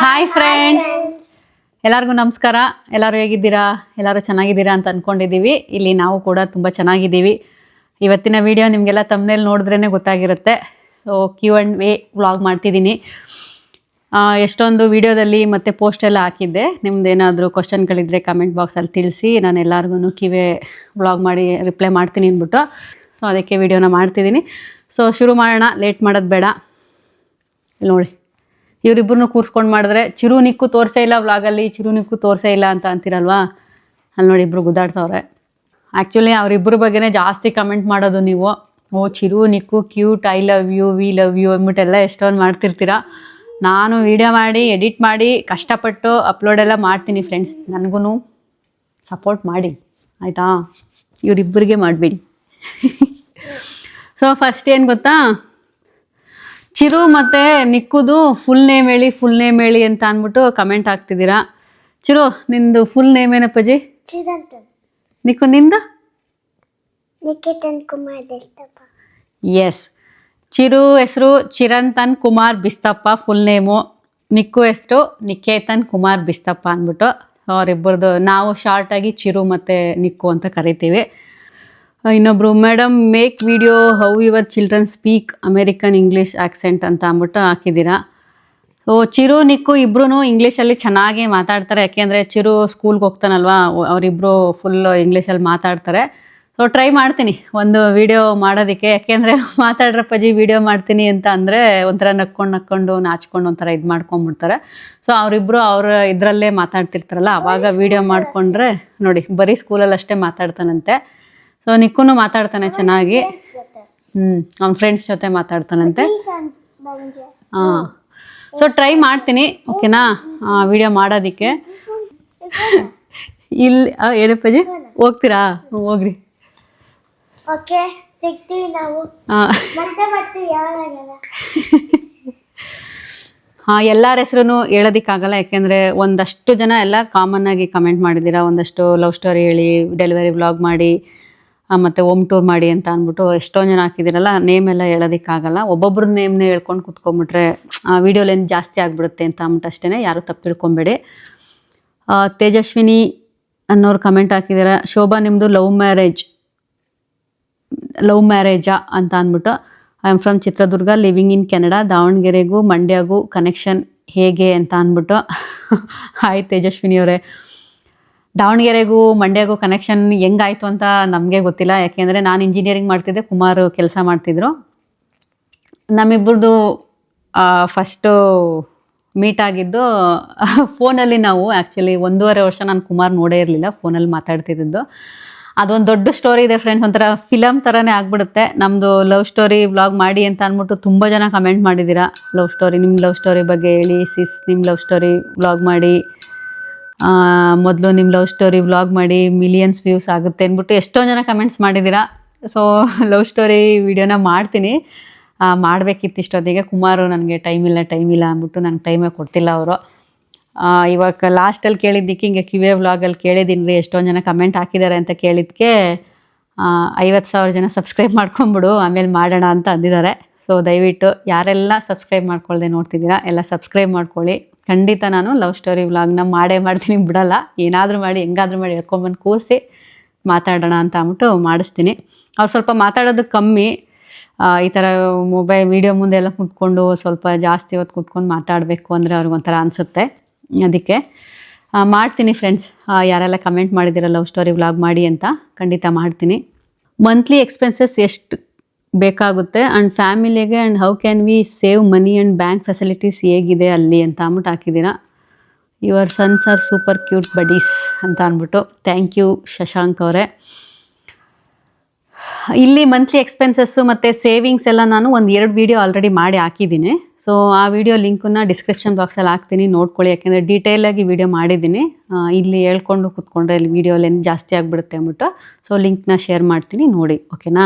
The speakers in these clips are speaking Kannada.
ಹಾಯ್ ಫ್ರೆಂಡ್ಸ್ ಎಲ್ಲರಿಗೂ ನಮಸ್ಕಾರ. ಎಲ್ಲರೂ ಹೇಗಿದ್ದೀರಾ? ಎಲ್ಲರೂ ಚೆನ್ನಾಗಿದ್ದೀರಾ ಅಂತ ಅಂದ್ಕೊಂಡಿದ್ದೀವಿ ಇಲ್ಲಿ ನಾವು ಕೂಡ ತುಂಬ ಚೆನ್ನಾಗಿದ್ದೀವಿ. ಇವತ್ತಿನ ವಿಡಿಯೋ ನಿಮಗೆಲ್ಲ ತಮ್ಮನೇಲಿ ನೋಡಿದ್ರೇ ಗೊತ್ತಾಗಿರುತ್ತೆ. So Q and A vlog ಮಾಡ್ತಿದ್ದೀನಿ. ಎಷ್ಟೊಂದು ವಿಡಿಯೋದಲ್ಲಿ ಮತ್ತು ಪೋಸ್ಟೆಲ್ಲ ಹಾಕಿದ್ದೆ. ನಿಮ್ದು ಏನಾದರೂ ಕ್ವಶನ್ಗಳಿದ್ದರೆ ಕಮೆಂಟ್ ಬಾಕ್ಸಲ್ಲಿ ತಿಳಿಸಿ. ನಾನು ಎಲ್ಲರಿಗೂ ಕಿವೇ ವ್ಲಾಗ್ ಮಾಡಿ ರಿಪ್ಲೈ ಮಾಡ್ತೀನಿ ಅಂದ್ಬಿಟ್ಟು. ಸೊ ಅದಕ್ಕೆ ವಿಡಿಯೋನ ಮಾಡ್ತಿದ್ದೀನಿ. ಸೊ ಶುರು ಮಾಡೋಣ. ಲೇಟ್ ಮಾಡೋದು ಬೇಡ. ಇಲ್ಲಿ ನೋಡಿ. ಇವರಿಬ್ಬರನ್ನು ಕೂರಿಸ್ಕೊಂಡು ಮಾಡಿದ್ರೆ, ಚಿರು ನಿಕ್ಕು ತೋರಿಸೇ ಇಲ್ಲ ವ್ಲಾಗಲ್ಲಿ ಚಿರು ನಿಕ್ಕು ತೋರಿಸೇ ಇಲ್ಲ ಅಂತ ಅಂತೀರಲ್ವಾ? ಅಲ್ಲಿ ನೋಡಿ ಇಬ್ಬರು ಗುದ್ದಾಡ್ತವ್ರೆ. ಆ್ಯಕ್ಚುಲಿ ಅವರಿಬ್ಬರ ಬಗ್ಗೆನೇ ಜಾಸ್ತಿ ಕಮೆಂಟ್ ಮಾಡೋದು ನೀವು. ಓ, Chiru Nikku cute I love you we love you ಅಂದ್ಬಿಟ್ಟೆಲ್ಲ ಎಷ್ಟೊಂದು ಮಾಡ್ತಿರ್ತೀರ. ನಾನು ವಿಡಿಯೋ ಮಾಡಿ ಎಡಿಟ್ ಮಾಡಿ, ಕಷ್ಟಪಟ್ಟು ಅಪ್ಲೋಡ್ ಎಲ್ಲ ಮಾಡ್ತೀನಿ ಫ್ರೆಂಡ್ಸ್ ನನಗೂ ಸಪೋರ್ಟ್ ಮಾಡಿ. ಆಯಿತಾ? ಇವರಿಬ್ಬರಿಗೆ ಮಾಡಿಬಿಡಿ. ಸೊ ಫಸ್ಟ್ ಏನು ಗೊತ್ತಾ? ಚಿರು ಮತ್ತು ನಿಕ್ಕುದು ಫುಲ್ ನೇಮ್ ಹೇಳಿ ಫುಲ್ ನೇಮ್ ಹೇಳಿ ಅಂತ ಅಂದ್ಬಿಟ್ಟು ಕಮೆಂಟ್ ಹಾಕ್ತಿದ್ದೀರಾ? ಚಿರು ನಿಂದು ಫುಲ್ ನೇಮ್ ಏನಪ್ಪಾಜಿ? ಚಿರಂತನ್. ನಿಕ್ಕು ನಿಂದು? ನಿಕೇತನ್ ಕುಮಾರ್ ಬಿಸ್ತಪ್ಪ. ಎಸ್ ಚಿರು ಹೆಸರು ಚಿರಂತನ್ ಕುಮಾರ್ ಬಿಸ್ತಪ್ಪ ಫುಲ್ ನೇಮು ನಿಕ್ಕು ಹೆಸರು ನಿಕೇತನ್ ಕುಮಾರ್ ಬಿಸ್ತಪ್ಪ ಅಂದ್ಬಿಟ್ಟು ಅವರಿಬ್ಬರದು ನಾವು ಶಾರ್ಟಾಗಿ ಚಿರು ಮತ್ತು ನಿಕ್ಕು ಅಂತ ಕರಿತೀವಿ. ಇನ್ನೊಬ್ರು madam make video how your children speak American English accent ಅಂತ ಅಂದ್ಬಿಟ್ಟು ಹಾಕಿದ್ದೀರಾ. ಸೊ ಚಿರು ನಿಕ್ಕು ಇಬ್ರು ಇಂಗ್ಲೀಷಲ್ಲಿ ಚೆನ್ನಾಗಿ ಮಾತಾಡ್ತಾರೆ. ಯಾಕೆಂದರೆ ಚಿರು ಸ್ಕೂಲ್ಗೆ ಹೋಗ್ತಾನಲ್ವಾ ಅವರಿಬ್ಬರು ಫುಲ್ ಇಂಗ್ಲೀಷಲ್ಲಿ ಮಾತಾಡ್ತಾರೆ. ಸೊ ಟ್ರೈ ಮಾಡ್ತೀನಿ ಒಂದು ವಿಡಿಯೋ ಮಾಡೋದಕ್ಕೆ. ಯಾಕೆಂದರೆ ಮಾತಾಡ್ರಪ್ಪಾಜಿ ವಿಡಿಯೋ ಮಾಡ್ತೀನಿ ಅಂತ ಅಂದರೆ ಒಂಥರ ನಕ್ಕೊಂಡು ನಕ್ಕೊಂಡು ನಾಚ್ಕೊಂಡು ಒಂಥರ ಇದು ಮಾಡ್ಕೊಂಬಿಡ್ತಾರೆ. ಸೊ ಅವರಿಬ್ಬರು ಅವ್ರ ಇದರಲ್ಲೇ ಮಾತಾಡ್ತಿರ್ತಾರಲ್ಲ ಅವಾಗ ವಿಡಿಯೋ ಮಾಡಿಕೊಂಡ್ರೆ ನೋಡಿ ಬರೀ ಸ್ಕೂಲಲ್ಲಿ ಅಷ್ಟೇ ಮಾತಾಡ್ತಾನಂತೆ. ಸೊ ನಿಕ್ಕೂ ಮಾತಾಡ್ತಾನೆ ಚೆನ್ನಾಗಿ. ಹ್ಮ್ ಹ್ಞೂ ಅವ್ನ ಫ್ರೆಂಡ್ಸ್ ಜೊತೆ ಮಾತಾಡ್ತಾನಂತೆ. ಹಾ ಸೊ ಟ್ರೈ ಮಾಡ್ತೀನಿ ಓಕೆನಾ? ವಿಡಿಯೋ ಮಾಡೋದಿಕ್ಕೆ. ಇಲ್ಲಿ ಏನಪ್ಪಾಜಿ ಹೋಗ್ತೀರಾ? ಹೋಗ್ರಿ. ಓಕೆ ಸಿಗ್ತೀವಿ ನಾವು. ಹಾಂ ಎಲ್ಲರ ಹೆಸ್ರು ಹೇಳೋದಕ್ಕಾಗಲ್ಲ ಯಾಕೆಂದರೆ ಒಂದಷ್ಟು ಜನ ಎಲ್ಲ ಕಾಮನ್ ಆಗಿ ಕಮೆಂಟ್ ಮಾಡಿದ್ದೀರಾ ಒಂದಷ್ಟು ಲವ್ ಸ್ಟೋರಿ ಹೇಳಿ ಡೆಲಿವರಿ ವ್ಲಾಗ್ ಮಾಡಿ ಮತ್ತೆ ಓಮ್ ಟೂರ್ ಮಾಡಿ ಅಂತ ಅಂದ್ಬಿಟ್ಟು ಎಷ್ಟೊಂದು ಜನ ಹಾಕಿದಿರಲ್ಲ ನೇಮ್ ಎಲ್ಲ ಹೇಳೋದಕ್ಕಾಗಲ್ಲ. ಒಬ್ಬೊಬ್ರ ನೇಮ್ನೇ ಹೇಳ್ಕೊಂಡು ಕುತ್ಕೊಂಡ್ಬಿಟ್ರೆ, ಆ ವೀಡಿಯೋಲೇನು ಜಾಸ್ತಿ ಆಗಿಬಿಡುತ್ತೆ ಅಂತ ಅಂದ್ಬಿಟ್ಟು ಅಷ್ಟೇ ಯಾರು ತಪ್ಪು ತಿಳ್ಕೊಬೇಡಿ. ತೇಜಸ್ವಿನಿ ಅನ್ನೋರು ಕಮೆಂಟ್ ಹಾಕಿದ್ದೀರ. ಶೋಭಾ ನಿಮ್ಮದು ಲವ್ ಮ್ಯಾರೇಜ್ ಲವ್ ಮ್ಯಾರೇಜಾ ಅಂತ ಅಂದ್ಬಿಟ್ಟು I am from Chitradurga living in Canada ದಾವಣಗೆರೆಗೂ, ಮಂಡ್ಯಗೂ ಕನೆಕ್ಷನ್ ಹೇಗೆ? ಅಂತ ಅಂದ್ಬಿಟ್ಟು ಹಾಯ್ ತೇಜಸ್ವಿನಿ ಅವರೇ ದಾವಣಗೆರೆಗೂ, ಮಂಡ್ಯಗೂ ಕನೆಕ್ಷನ್ ಹೆಂಗಾಯ್ತು ಅಂತ ನಮಗೆ ಗೊತ್ತಿಲ್ಲ. ಯಾಕೆಂದರೆ ನಾನು ಇಂಜಿನಿಯರಿಂಗ್ ಮಾಡ್ತಿದ್ದೆ, ಕುಮಾರ್ ಕೆಲಸ ಮಾಡ್ತಿದ್ರು. ನಮ್ಮಿಬ್ಬರದು ಫಸ್ಟು ಮೀಟ್ ಆಗಿದ್ದು, ಫೋನಲ್ಲಿ ನಾವು ಆ್ಯಕ್ಚುಲಿ ಒಂದೂವರೆ ವರ್ಷ ನಾನು ಕುಮಾರ್ ನೋಡೇ ಇರಲಿಲ್ಲ, ಫೋನಲ್ಲಿ ಮಾತಾಡ್ತಿದ್ದು ಅದೊಂದು ದೊಡ್ಡ ಸ್ಟೋರಿ ಇದೆ ಫ್ರೆಂಡ್ಸ್ ಒಂಥರ ಫಿಲಮ್ ಥರನೇ ಆಗ್ಬಿಡುತ್ತೆ. ನಮ್ಮದು ಲವ್ ಸ್ಟೋರಿ ಬ್ಲಾಗ್ ಮಾಡಿ ಅಂತ ಅಂದ್ಬಿಟ್ಟು ತುಂಬ ಜನ ಕಮೆಂಟ್ ಮಾಡಿದ್ದೀರಾ. ಲವ್ ಸ್ಟೋರಿ ನಿಮ್ಮ ಲವ್ ಸ್ಟೋರಿ ಬಗ್ಗೆ ಹೇಳಿ ಸಿಸ್ ನಿಮ್ಮ ಲವ್ ಸ್ಟೋರಿ ಬ್ಲಾಗ್ ಮಾಡಿ. ಮೊದಲು ನಿಮ್ಮ ಲವ್ ಸ್ಟೋರಿ ವ್ಲಾಗ್ ಮಾಡಿ ಮಿಲಿಯನ್ಸ್ ವ್ಯೂಸ್ ಆಗುತ್ತೆ ಅಂದ್ಬಿಟ್ಟು ಎಷ್ಟೋ ಜನ ಕಮೆಂಟ್ಸ್ ಮಾಡಿದ್ದೀರಾ. ಸೊ ಲವ್ ಸ್ಟೋರಿ ವಿಡಿಯೋನ ಮಾಡ್ತೀನಿ. ಮಾಡಬೇಕಿತ್ತು ಇಷ್ಟೊತ್ತಿಗೆ. ಕುಮಾರು ನನಗೆ ಟೈಮ್ ಇಲ್ಲ ಟೈಮ್ ಇಲ್ಲ ಅಂದ್ಬಿಟ್ಟು ನಂಗೆ ಟೈಮೇ ಕೊಡ್ತಿಲ್ಲ ಅವರು. ಇವಾಗ ಲಾಸ್ಟಲ್ಲಿ ಕೇಳಿದ್ದಕ್ಕೆ ಹಿಂಗೆ ಕಿವೆ ವ್ಲಾಗಲ್ಲಿ ಕೇಳಿದ್ದೀನಿ ರೀ ಎಷ್ಟೊಂದು ಜನ ಕಮೆಂಟ್ ಹಾಕಿದ್ದಾರೆ ಅಂತ ಕೇಳಿದ್ದಕ್ಕೆ ಐವತ್ತು ಸಾವಿರ ಜನ ಸಬ್ಸ್ಕ್ರೈಬ್ ಮಾಡ್ಕೊಂಬಿಡು, ಆಮೇಲೆ ಮಾಡೋಣ ಅಂತ ಅಂದಿದ್ದಾರೆ. ಸೊ ದಯವಿಟ್ಟು ಯಾರೆಲ್ಲ ಸಬ್ಸ್ಕ್ರೈಬ್ ಮಾಡ್ಕೊಳ್ದೆ ನೋಡ್ತಿದ್ದೀರಾ, ಎಲ್ಲ ಸಬ್ಸ್ಕ್ರೈಬ್ ಮಾಡ್ಕೊಳ್ಳಿ. ಖಂಡಿತ ನಾನು ಲವ್ ಸ್ಟೋರಿ ವ್ಲಾಗ್ನ ಮಾಡೇ ಮಾಡ್ತೀನಿ, ಬಿಡಲ್ಲ. ಏನಾದರೂ ಮಾಡಿ, ಹೆಂಗಾದ್ರೂ ಮಾಡಿ ಎಳ್ಕೊಂಬಂದು ಕೂರಿಸಿ ಮಾತಾಡೋಣ ಅಂತ ಅಂದ್ಬಿಟ್ಟು ಮಾಡಿಸ್ತೀನಿ. ಅವ್ರು ಸ್ವಲ್ಪ ಮಾತಾಡೋದು ಕಮ್ಮಿ. ಈ ಥರ ಮೊಬೈಲ್ ವೀಡಿಯೋ ಮುಂದೆ ಎಲ್ಲ ಕುತ್ಕೊಂಡು ಸ್ವಲ್ಪ ಜಾಸ್ತಿ ಹೊತ್ತು ಕುತ್ಕೊಂಡು ಮಾತಾಡಬೇಕು ಅಂದರೆ ಅವ್ರಿಗೊಂಥರ ಅನಿಸುತ್ತೆ. ಅದಕ್ಕೆ ಮಾಡ್ತೀನಿ ಫ್ರೆಂಡ್ಸ್ ಯಾರೆಲ್ಲ ಕಮೆಂಟ್ ಮಾಡಿದ್ದೀರ ಲವ್ ಸ್ಟೋರಿ ವ್ಲಾಗ್ ಮಾಡಿ ಅಂತ ಖಂಡಿತ ಮಾಡ್ತೀನಿ. ಮಂತ್ಲಿ ಎಕ್ಸ್ಪೆನ್ಸಸ್ ಎಷ್ಟು ಬೇಕಾಗುತ್ತೆ. ಆ್ಯಂಡ್ ಫ್ಯಾಮಿಲಿಗೆ and how can we save money and bank facilities ಹೇಗಿದೆ ಅಲ್ಲಿ ಅಂತ ಅಂದ್ಬಿಟ್ಟು ಹಾಕಿದ್ದೀರಾ. Your sons are super cute buddies ಅಂತ ಅಂದ್ಬಿಟ್ಟು. ಥ್ಯಾಂಕ್ ಯು ಶಶಾಂಕ್ ಅವರೇ. ಇಲ್ಲಿ ಮಂತ್ಲಿ ಎಕ್ಸ್ಪೆನ್ಸಸ್ಸು ಮತ್ತು ಸೇವಿಂಗ್ಸ್ ಎಲ್ಲ ನಾನು ಒಂದು ಎರಡು ವೀಡಿಯೋ ಆಲ್ರೆಡಿ ಮಾಡಿ ಹಾಕಿದ್ದೀನಿ. ಸೊ ಆ ವಿಡಿಯೋ ಲಿಂಕನ್ನು ಡಿಸ್ಕ್ರಿಪ್ಷನ್ ಬಾಕ್ಸಲ್ಲಿ ಹಾಕ್ತೀನಿ. ನೋಡ್ಕೊಳ್ಳಿ, ಯಾಕೆಂದರೆ ಡೀಟೇಲಾಗಿ ವಿಡಿಯೋ ಮಾಡಿದ್ದೀನಿ. ಇಲ್ಲಿ ಹೇಳ್ಕೊಂಡು ಕೂತ್ಕೊಂಡ್ರೆ ಇಲ್ಲಿ ವೀಡಿಯೋ ಲೆನ್ ಜಾಸ್ತಿ ಆಗಿಬಿಡುತ್ತೆ ಅಂದ್ಬಿಟ್ಟು. ಸೊ ಲಿಂಕ್ನ ಶೇರ್ ಮಾಡ್ತೀನಿ, ನೋಡಿ ಓಕೆನಾ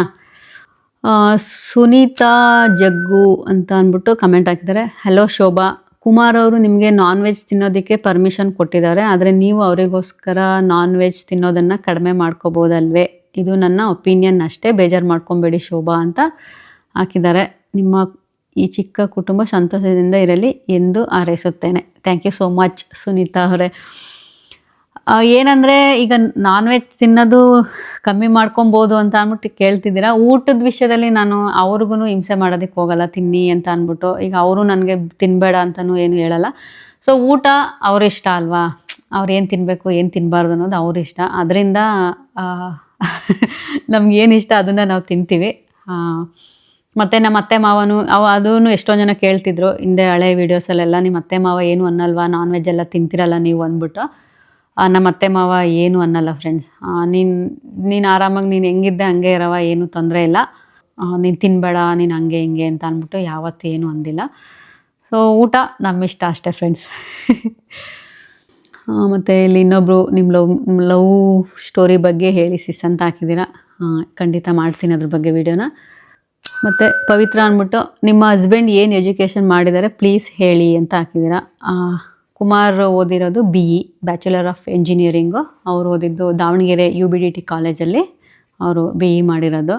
ಸುನೀತಾ ಜಗ್ಗು ಅಂತ ಅಂದ್ಬಿಟ್ಟು ಕಮೆಂಟ್ ಹಾಕಿದ್ದಾರೆ. ಹಲೋ ಶೋಭಾ, ಕುಮಾರ್ ಅವರು ನಿಮಗೆ ನಾನ್ ವೆಜ್ ತಿನ್ನೋದಕ್ಕೆ ಪರ್ಮಿಷನ್ ಕೊಟ್ಟಿದ್ದಾರೆ, ಆದರೆ ನೀವು ಅವರಿಗೋಸ್ಕರ ನಾನ್ ವೆಜ್ ತಿನ್ನೋದನ್ನು ಕಡಿಮೆ ಮಾಡ್ಕೋಬೋದಲ್ವೇ? ಇದು ನನ್ನ ಒಪಿನಿಯನ್ ಅಷ್ಟೇ, ಬೇಜಾರು ಮಾಡ್ಕೊಬೇಡಿ ಶೋಭಾ ಅಂತ ಹಾಕಿದ್ದಾರೆ. ನಿಮ್ಮ ಈ ಚಿಕ್ಕ ಕುಟುಂಬ ಸಂತೋಷದಿಂದ ಇರಲಿ ಎಂದು ಹಾರೈಸುತ್ತೇನೆ. Thank you so much Sunita ಅವರೇ. ಏನಂದ್ರೆ ಈಗ ನಾನ್ ವೆಜ್ ತಿನ್ನೋದು ಕಮ್ಮಿ ಮಾಡ್ಕೊಬೋದು ಅಂತ ಅಂದ್ಬಿಟ್ಟು ಕೇಳ್ತಿದ್ದೀರಾ? ಊಟದ ವಿಷಯದಲ್ಲಿ ನಾನು ಅವ್ರಿಗೂ ಹಿಂಸೆ ಮಾಡೋದಕ್ಕೆ ಹೋಗಲ್ಲ, ತಿನ್ನಿ ಅಂತ ಅಂದ್ಬಿಟ್ಟು. ಈಗ ಅವರು ನನಗೆ ತಿನ್ನಬೇಡ ಅಂತಲೂ ಏನು ಹೇಳಲ್ಲ. ಸೊ ಊಟ ಅವ್ರ ಇಷ್ಟ ಅಲ್ವಾ? ಅವ್ರು ಏನು ತಿನ್ನಬೇಕು ಏನು ತಿನ್ನಬಾರ್ದು ಅನ್ನೋದು ಅವ್ರ ಇಷ್ಟ. ಅದರಿಂದ ನಮ್ಗೆ ಏನು ಇಷ್ಟ ಅದನ್ನು ನಾವು ತಿಂತೀವಿ. ಮತ್ತು ನಮ್ಮ ಅತ್ತೆ ಮಾವನು, ಅವ ಅದೂ ಎಷ್ಟೊಂದು ಜನ ಕೇಳ್ತಿದ್ರು ಹಿಂದೆ ಹಳೆ ವೀಡಿಯೋಸಲ್ಲೆಲ್ಲ ನಿಮ್ಮ ಅತ್ತೆ ಮಾವ ಏನು ಅನ್ನಲ್ವಾ? ನಾನ್ ವೆಜ್ ಎಲ್ಲ ತಿಂತಿರಲ್ಲ ನೀವು? ಅಂದ್ಬಿಟ್ಟು. ನಮ್ಮ ಅತ್ತೆ ಮಾವ ಏನು ಅನ್ನಲ್ಲ ಫ್ರೆಂಡ್ಸ್ ನೀನು ನೀನು ಆರಾಮಾಗಿ ನೀನು ಹೆಂಗಿದ್ದೆ ಹಂಗೆ ಇರವ ಏನು ತೊಂದರೆ ಇಲ್ಲ. ನೀನು ತಿನ್ಬೇಡ, ನೀನು ಹಂಗೆ ಹಿಂಗೆ ಅಂತ ಅಂದ್ಬಿಟ್ಟು ಯಾವತ್ತೂ ಏನು ಅಂದಿಲ್ಲ. ಸೊ ಊಟ ನಮ್ಮ ಇಷ್ಟ ಅಷ್ಟೇ ಫ್ರೆಂಡ್ಸ್ ಮತ್ತು ಇಲ್ಲಿ ಇನ್ನೊಬ್ಬರು ನಿಮ್ಮ ಲವ್ ಲವ್ ಸ್ಟೋರಿ ಬಗ್ಗೆ ಹೇಳಿ ಸಿಸ್ ಅಂತ ಹಾಕಿದ್ದೀರಾ. ಖಂಡಿತ ಮಾಡ್ತೀನಿ ಅದ್ರ ಬಗ್ಗೆ ವಿಡಿಯೋನ ಮತ್ತು ಪವಿತ್ರ ಅಂದ್ಬಿಟ್ಟು, ನಿಮ್ಮ ಹಸ್ಬೆಂಡ್ ಏನು ಎಜುಕೇಷನ್ ಮಾಡಿದ್ದಾರೆ ಪ್ಲೀಸ್ ಹೇಳಿ ಅಂತ ಹಾಕಿದ್ದೀರಾ. ಕುಮಾರ್ ಓದಿರೋದು B E bachelor of engineering ಅವ್ರು ಓದಿದ್ದು Davanagere U B D T ಕಾಲೇಜಲ್ಲಿ ಅವರು ಬಿ ಇ ಮಾಡಿರೋದು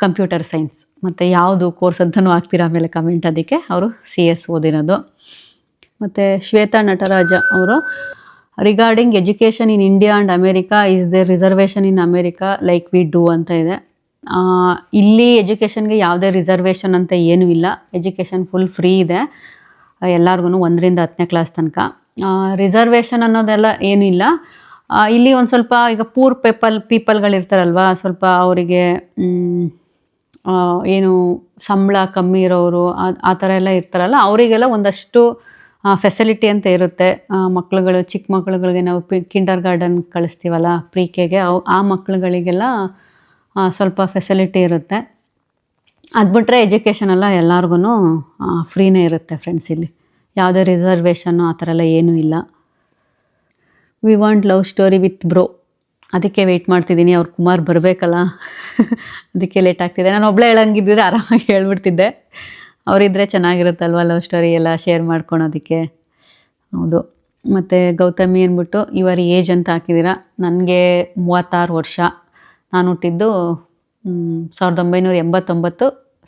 ಕಂಪ್ಯೂಟರ್ ಸೈನ್ಸ್ ಮತ್ತು ಯಾವುದು ಕೋರ್ಸ್ ಅಂತಲೂ ಆಗ್ತೀರಾ ಆಮೇಲೆ ಕಮೆಂಟ್ ಅದಕ್ಕೆ. ಅವರು ಸಿ ಎಸ್ ಓದಿರೋದು. ಮತ್ತು ಶ್ವೇತಾ ನಟರಾಜ ಅವರು regarding education in India and America is the reservation in America like we do ಅಂತ ಇದೆ. ಇಲ್ಲಿ ಎಜುಕೇಷನ್ಗೆ ಯಾವುದೇ ರಿಸರ್ವೇಷನ್ ಅಂತ ಏನೂ ಇಲ್ಲ. ಎಜುಕೇಷನ್ ಫುಲ್ ಫ್ರೀ ಇದೆ. ಎಲ್ಲರಿಗೂ ಒಂದರಿಂದ ಹತ್ತನೇ ಕ್ಲಾಸ್ ತನಕ. ರಿಸರ್ವೇಷನ್ ಅನ್ನೋದೆಲ್ಲ ಏನಿಲ್ಲ. ಇಲ್ಲ ಒಂದು ಸ್ವಲ್ಪ ಈಗ ಪೂರ್ ಪೀಪಲ್ ಪೀಪಲ್ಗಳಿರ್ತಾರಲ್ವ ಸ್ವಲ್ಪ ಅವರಿಗೆ ಏನು ಸಂಬಳ ಕಮ್ಮಿ ಇರೋರು, ಆ- ಥರ ಎಲ್ಲ ಇರ್ತಾರಲ್ಲ, ಅವರಿಗೆಲ್ಲ ಒಂದಷ್ಟು ಫೆಸಿಲಿಟಿ ಅಂತ ಇರುತ್ತೆ. ಮಕ್ಳುಗಳು, ಚಿಕ್ಕ ಮಕ್ಳುಗಳಿಗೆ ನಾವು ಪಿ ಕಿಂಡರ್ ಗಾರ್ಡನ್ ಕಳಿಸ್ತೀವಲ್ಲ, ಪ್ರೀ ಕೆಗೆ ಅವು, ಆ ಮಕ್ಳುಗಳಿಗೆಲ್ಲ ಸ್ವಲ್ಪ ಫೆಸಿಲಿಟಿ ಇರುತ್ತೆ. ಅದು ಬಿಟ್ಟರೆ ಎಜುಕೇಷನ್ ಎಲ್ಲ ಎಲ್ಲರಿಗೂ ಫ್ರೀನೇ ಇರುತ್ತೆ ಫ್ರೆಂಡ್ಸ್ ಇಲ್ಲಿ. ಯಾವುದೇ ರಿಸರ್ವೇಷನ್ನು ಆ ಥರ ಎಲ್ಲ ಏನೂ ಇಲ್ಲ. We want love story with bro ಅದಕ್ಕೆ ವೆಯ್ಟ್ ಮಾಡ್ತಿದ್ದೀನಿ, ಅವ್ರು ಕುಮಾರ್ ಬರಬೇಕಲ್ಲ. ಅದಕ್ಕೆ ಲೇಟ್ ಆಗ್ತಿದೆ. ನಾನು ಒಬ್ಬಳೇ ಹೇಳಂಗಿದ್ದಿದ್ರೆ ಆರಾಮಾಗಿ ಹೇಳ್ಬಿಡ್ತಿದ್ದೆ. ಅವರಿದ್ದರೆ ಚೆನ್ನಾಗಿರುತ್ತಲ್ವ ಲವ್ ಸ್ಟೋರಿ ಎಲ್ಲ ಶೇರ್ ಮಾಡ್ಕೊಳೋದಕ್ಕೆ? ಹೌದು. ಮತ್ತು ಗೌತಮಿ ಅಂದ್ಬಿಟ್ಟು, ಇವರ ಏಜ್ ಅಂತ ಹಾಕಿದ್ದೀರಾ? ನನಗೆ ಮೂವತ್ತಾರು ವರ್ಷ. ನಾನು ಹುಟ್ಟಿದ್ದು ಸಾವಿರದ ಒಂಬೈನೂರ ಎಂಬತ್ತೊಂಬತ್ತು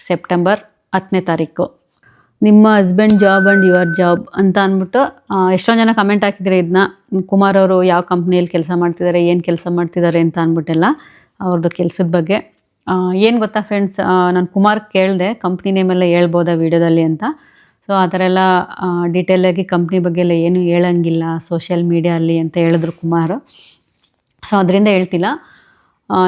ಸೆಪ್ಟೆಂಬರ್ ಹತ್ತನೇ ತಾರೀಕು. ನಿಮ್ಮ husband job and your job ಅಂತ ಅಂದ್ಬಿಟ್ಟು ಎಷ್ಟೊಂದು ಜನ ಕಮೆಂಟ್ ಹಾಕಿದರೆ ಇದನ್ನ ಕುಮಾರ್ ಅವರು ಯಾವ ಕಂಪ್ನಿಯಲ್ಲಿ ಕೆಲಸ ಮಾಡ್ತಿದ್ದಾರೆ ಏನು ಕೆಲಸ ಮಾಡ್ತಿದ್ದಾರೆ ಅಂತ ಅಂದ್ಬಿಟ್ಟೆಲ್ಲ ಅವ್ರದ್ದು ಕೆಲಸದ ಬಗ್ಗೆ. ಏನು ಗೊತ್ತಾ ಫ್ರೆಂಡ್ಸ್ ನಾನು ಕುಮಾರ್ ಕೇಳಿದೆ ಕಂಪ್ನಿ ನೇಮೆಲ್ಲ ಹೇಳ್ಬೋದಾ ವೀಡಿಯೋದಲ್ಲಿ ಅಂತ. ಸೊ ಆ ಥರ ಎಲ್ಲ ಡೀಟೇಲಾಗಿ ಕಂಪ್ನಿ ಬಗ್ಗೆ ಎಲ್ಲ ಏನು ಹೇಳಂಗಿಲ್ಲ ಸೋಷಿಯಲ್ ಮೀಡಿಯಲ್ಲಿ ಅಂತ ಹೇಳಿದ್ರು ಕುಮಾರ್. ಸೊ ಅದರಿಂದ ಹೇಳ್ತಿಲ್ಲ.